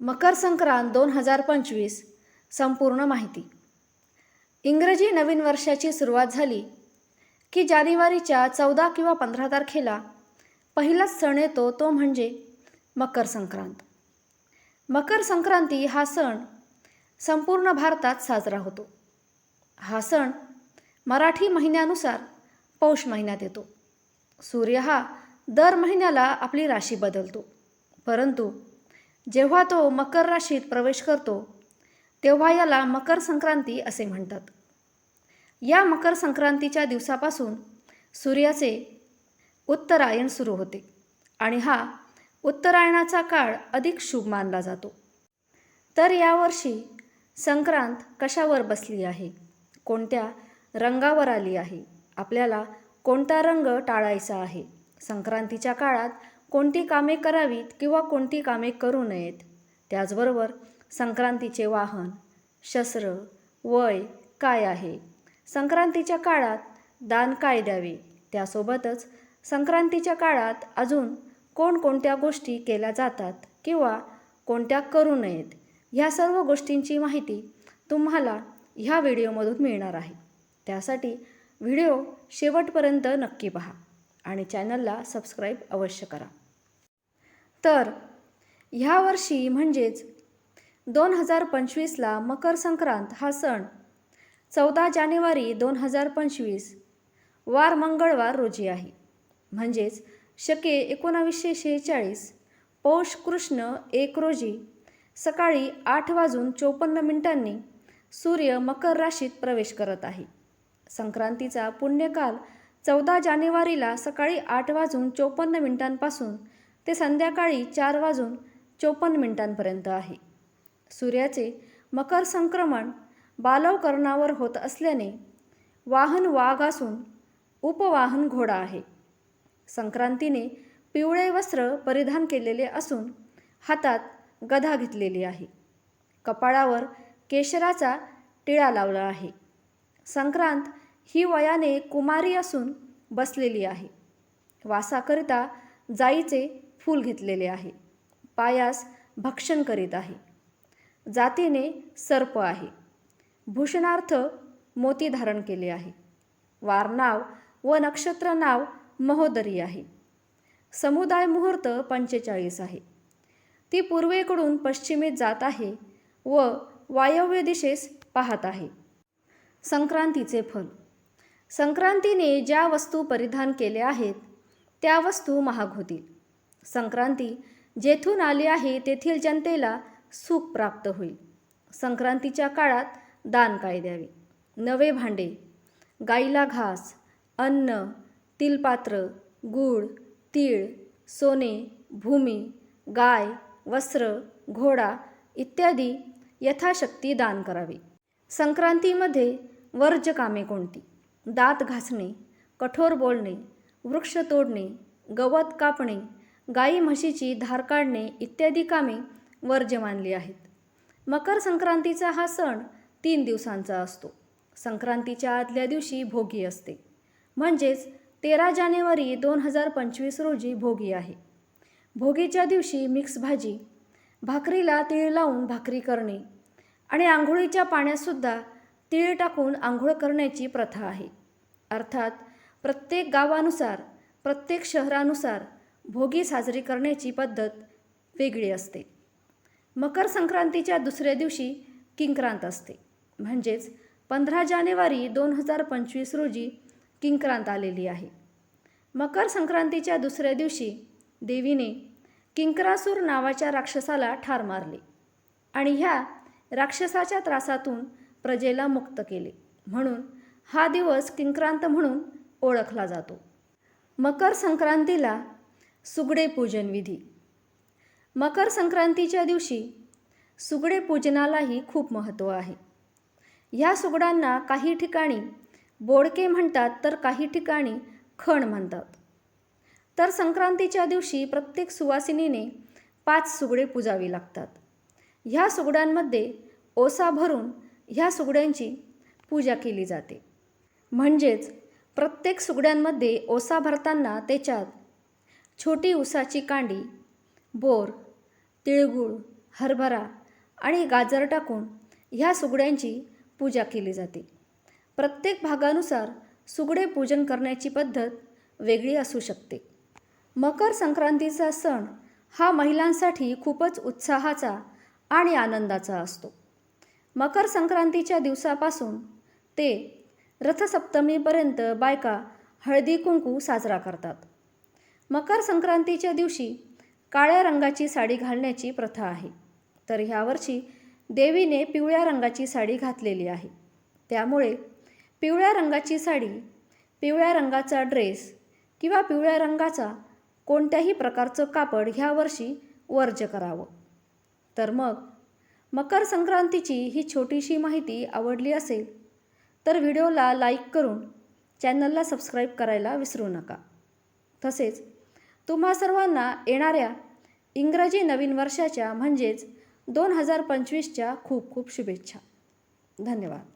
मकर संक्रांत दोन हजार पंचवीस. संपूर्ण माहिती. इंग्रजी नवीन वर्षाची सुरुवात झाली की जानेवारीच्या चौदा किंवा पंधरा तारखेला पहिलाच सण येतो तो म्हणजे मकर संक्रांत. मकर संक्रांती हा सण संपूर्ण भारतात साजरा होतो. हा सण मराठी महिन्यानुसार पौष महिन्यात येतो. सूर्य हा दर महिन्याला आपली राशी बदलतो. परंतु जेव्हा तो मकर राशीत प्रवेश करतो तेव्हा याला मकर संक्रांती असे म्हणतात. या मकर संक्रांतीच्या दिवसापासून सूर्याचे उत्तरायण सुरू होते आणि हा उत्तरायणाचा काळ अधिक शुभ मानला जातो. तर यावर्षी संक्रांत कशावर बसली आहे? कोणत्या रंगावर आली आहे? आपल्याला कोणता रंग टाळायचा आहे? संक्रांतीच्या काळात कोणती कामे करावीत किंवा कोणती कामे करू नयेत? त्याचबरोबर संक्रांतीचे वाहन शस्त्र वय काय आहे? संक्रांतीच्या काळात दान काय द्यावे? त्यासोबतच संक्रांतीच्या काळात अजून कोणकोणत्या गोष्टी केल्या जातात किंवा कोणत्या करू नयेत? ह्या सर्व गोष्टींची माहिती तुम्हाला ह्या व्हिडिओमधून मिळणार आहे. त्यासाठी व्हिडिओ शेवटपर्यंत नक्की पहा आणि चॅनलला सबस्क्राईब अवश्य करा. तर ह्या वर्षी म्हणजेच दोन हजार पंचवीसला मकर संक्रांत हा सण चौदा जानेवारी दोन हजार पंचवीस वार मंगळवार रोजी आहे. म्हणजेच शके एकोणावीसशे शेहेचाळीस पौष कृष्ण एक रोजी सकाळी आठ वाजून चोपन्न मिनिटांनी सूर्य मकर राशीत प्रवेश करत आहे. संक्रांतीचा पुण्यकाल चौदा जानेवारीला सकाळी आठ वाजून चोपन्न मिनिटांपासून ते संध्याकाळी चार वाजून चोपन्न मिनिटांपर्यंत आहे. सूर्याचे मकर संक्रमण बालवकरणावर होत असल्याने वाहन वाघ असून उपवाहन घोडा आहे. संक्रांतीने पिवळे वस्त्र परिधान केलेले असून हातात गधा घेतलेली आहे. कपाळावर केशराचा टिळा लावला आहे. संक्रांत ही वयाने कुमारी असून बसलेली आहे. वासाकरिता जाईचे फूल घेतलेले आहे. पायास भक्षण करीत आहे. जातीने सर्प आहे. भूषणार्थ मोती धारण केले आहे. वारनाव व नक्षत्र नाव महोदरी आहे. समुदाय मुहूर्त पंचेचाळीस आहे. ती पूर्वेकडून पश्चिमेत जात आहे व वायव्य दिशेस पाहत आहे. संक्रांतीचे फल. संक्रांतीने ज्या वस्तू परिधान केल्या आहेत त्या वस्तू महाग होतील. संक्रांती जेथून आली आहे तेथील जनतेला सुख प्राप्त होईल. संक्रांतीच्या काळात दान काय द्यावे? नवे भांडे गाईला घास अन्न तिलपात्र गूळ तीळ सोने भूमी गाय वस्त्र घोडा इत्यादी यथाशक्ती दान करावे. संक्रांतीमध्ये वर्ज कामे कोणती? दात घासणे कठोर बोलणे वृक्ष तोडणे गवत कापणे गाई म्हशीची धार काढणे इत्यादी कामे वर्ज्य मानली आहेत. मकर संक्रांतीचा हा सण तीन दिवसांचा असतो. संक्रांतीच्या आदल्या दिवशी भोगी असते. म्हणजेच तेरा जानेवारी दोन हजार पंचवीस रोजी भोगी आहे. भोगीच्या दिवशी मिक्स भाजी भाकरीला तीळ लावून भाकरी करणे आणि आंघोळीच्या पाण्यातसुद्धा तीळ टाकून आंघोळ करण्याची प्रथा आहे. अर्थात प्रत्येक गावानुसार प्रत्येक शहरानुसार भोगी साजरी करण्याची पद्धत वेगळी असते. मकर संक्रांतीच्या दुसऱ्या दिवशी किंक्रांत असते. म्हणजेच पंधरा जानेवारी दोन हजार पंचवीस रोजी किंक्रांत आलेली आहे. मकर संक्रांतीच्या दुसऱ्या दिवशी देवीने किंकरासूर नावाच्या राक्षसाला ठार मारले आणि ह्या राक्षसाच्या त्रासातून प्रजेला मुक्त केले. म्हणून हा दिवस किंक्रांत म्हणून ओळखला जातो. मकर संक्रांतीला सुगडे पूजन विधी. मकर संक्रांतीच्या दिवशी सुगडे पूजनालाही खूप महत्त्व आहे. ह्या सुगडांना काही ठिकाणी बोडके म्हणतात तर काही ठिकाणी खण म्हणतात. तर संक्रांतीच्या दिवशी प्रत्येक सुवासिनीने पाच सुगडे पुजावी लागतात. ह्या सुगड्यांमध्ये ओसा भरून ह्या सुगड्यांची पूजा केली जाते. म्हणजेच प्रत्येक सुगड्यांमध्ये ओसा भरताना त्याच्यात छोटी उसाची कांडी बोर तिळगूळ हरभरा आणि गाजर टाकून ह्या सुगड्यांची पूजा केली जाते. प्रत्येक भागानुसार सुगडे पूजन करण्याची पद्धत वेगळी असू शकते. मकर संक्रांतीचा सण हा महिलांसाठी खूपच उत्साहाचा आणि आनंदाचा असतो. मकर संक्रांतीच्या दिवसापासून ते रथसप्तमीपर्यंत बायका हळदी कुंकू साजरा करतात. मकर संक्रांतीच्या दिवशी काळ्या रंगाची साडी घालण्याची प्रथा आहे. तर ह्यावर्षी देवीने पिवळ्या रंगाची साडी घातलेली आहे. त्यामुळे पिवळ्या रंगाची साडी पिवळ्या रंगाचा ड्रेस किंवा पिवळ्या रंगाचा कोणत्याही प्रकारचं कापड ह्या वर्षी वर्ज्य करावं. तर मग मकर संक्रांतीची ही छोटीशी माहिती आवडली असेल तर व्हिडिओला लाईक करून चॅनलला सबस्क्राईब करायला विसरू नका. तसेच तुम्हा सर्वांना येणाऱ्या इंग्रजी नवीन वर्षाच्या म्हणजेच दोन हजार पंचवीसच्या खूप खूप शुभेच्छा. धन्यवाद.